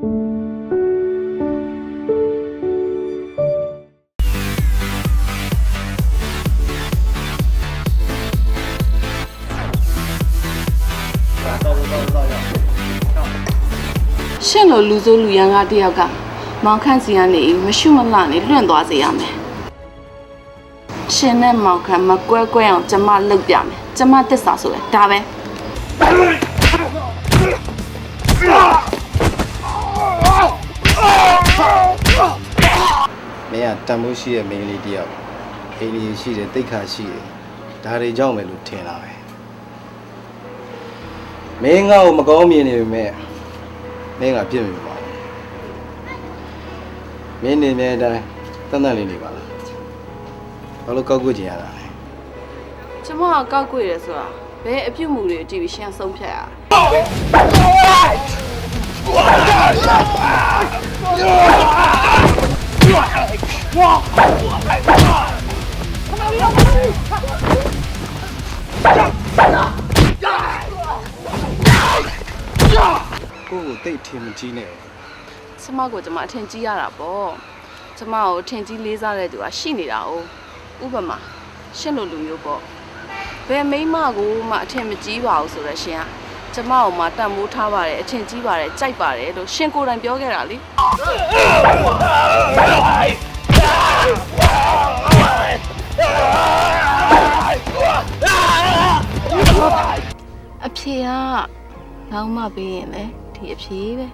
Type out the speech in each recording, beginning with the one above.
ရှင့်လိုလူစိုးလူရန်ကားတယောက်ကမောင်ခန့်စီကနေမရှုမလှနဲ့လွင့်သွားစေရမယ်ရှင်နဲ့မောင်ခန့်မကွဲကွဲအောင်ကျမလှုပ်ပြမယ်ကျမတစ္ဆာဆိုလဲဒါပဲ မင်းကတန်ဖိုးရှိတဲ့မိန်းကလေးတယောက်အိမ်လေးရှိတယ်တိတ်ခါရှိတယ်ဒါတွေကြောင့်ပဲလို့ထင်လာပဲမင်းငါ့ကိုမကောင်းမြင်နေပေမဲ့မင်းကပြစ်မိပါဘူးမင်းနေနေတဲ့အတိုင်းတန်တန်လေးနေပါလားဘာလို့ကောက်ကွကြင်ရတာလဲကျမကကောက်ကွေတယ်ဆိုတာဘယ်အပြုတ်မှုတွေကြည့်ပြီးရှင်းဆုံးဖြတ်ရတာ ကိုယ့်ကိုတိတ်ထင်မကြီးနဲ့ကျမကိုကျမအထင်ကြီးရတာပေါ့ကျမကိုအထင်ကြီးလေးစားတဲ့သူကရှိနေတာ哦ဥပမာရှင့်လိုလူမျိုးပေါ့ဘယ်မိန်းမကိုမှအထင်မကြီးပါဘူးဆိုတော့ရှင်ကကျမကိုမှတတ်မိုးထားပါတယ်အထင်ကြီးပါတယ်ကြိုက်ပါတယ်လို့ရှင်ကိုယ်တိုင်ပြောခဲ့တာလေအဖေကနောင်မပေးရင်လေ ဒီအဖေပဲ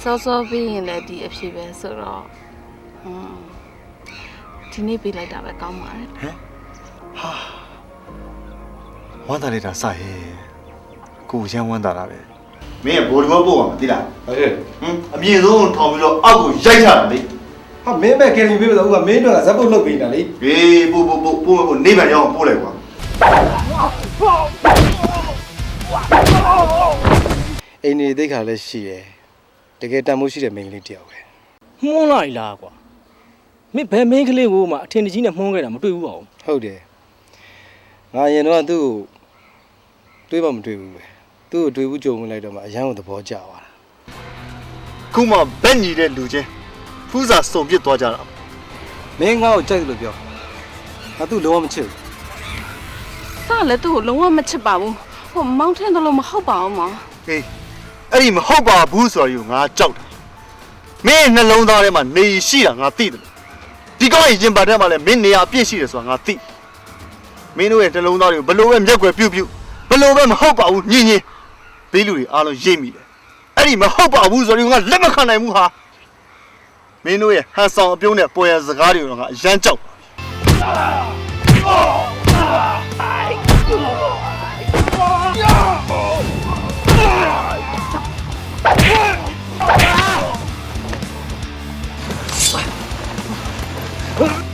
စောစောပေးရင်လည်းဒီအဖေပဲဆိုတော့ဟွန်းဒီနေ့ပေးလိုက်တာပဲကောင်းပါတယ်ဝမ်းသာလိုက်တာစရဲ့ကိုရမ်းဝမ်းသာတာပဲမင်းကဘိုးဒီဘောပို့ပါမသိလားဟုတ်တယ်ဟမ်အမြင့်ဆုံးထောင်ပြီးတော့အောက်ကိုရိုက်ချတာလေဟာမင်းပဲကယ်ရီပေးပါဦးကမင်းတို့ကဇက်ပုတ်လုပ်ပေးတာလေဟေးပို့ပို့ပို့ပို့ပို့နေဗန်ရောက်အောင်ပို့လိုက်ကွာ အိမ်နေတိတ်ခါလည်းရှိတယ်တကယ်တန်ဖိုးရှိတဲ့မိန်းကလေးတယောက်ပဲမှုန်းလိုက်လားကွာမင်းဘယ်မင်းကလေးကိုမှအထင်ကြီးနဲ့မှုန်းခဲ့တာမတွေ့ဘူးပါဘူးဟုတ်တယ်ငါရင်တော့သူ့ကိုတွေးမှမတွေးဘူးပဲသူ့ကိုတွေးဘူးကြုံဝင်လိုက်တော့မှအရန်ကိုသဘောကျသွားတာခုမှဘက်ညီတဲ့လူချင်းဖူးစာစုံပြစ်သွားကြတာမင်းငါ့ကိုကြိုက်တယ်လို့ပြောငါသူ့လုံးဝမချစ်ဘူးစလည်းသူ့ကိုလုံးဝမချစ်ပါဘူးဟိုမောင်းထင်းတယ်လို့မဟုတ်ပါဘူးမောင် ဟေး အဲ့ဒီမဟုတ်ပါဘူးဆိုတာကိုငါကြောက်တာမင်းနှလုံးသားထဲမှာနေရှိတာငါသိတယ်ဒီကောင်ရဲ့ရင်ပါထဲမှာလည်းမင်းနေရာအပြည့်ရှိတယ်ဆိုတာငါသိမင်းတို့ရဲ့နှလုံးသားတွေကိုဘလို့ပဲမျက်ွယ်ပြုတ်ပြုတ်ဘလို့ပဲမဟုတ်ပါဘူးညင်ညင်ဘေးလူတွေအားလုံးရိပ်မိတယ်အဲ့ဒီမဟုတ်ပါဘူးဆိုတော့ငါလက်မခံနိုင်ဘူးဟာမင်းတို့ရဲ့ဟန်ဆောင်အပြုံးနဲ့ပေါ်ရစကားတွေကိုငါအယမ်းကြောက်ပါ Huh?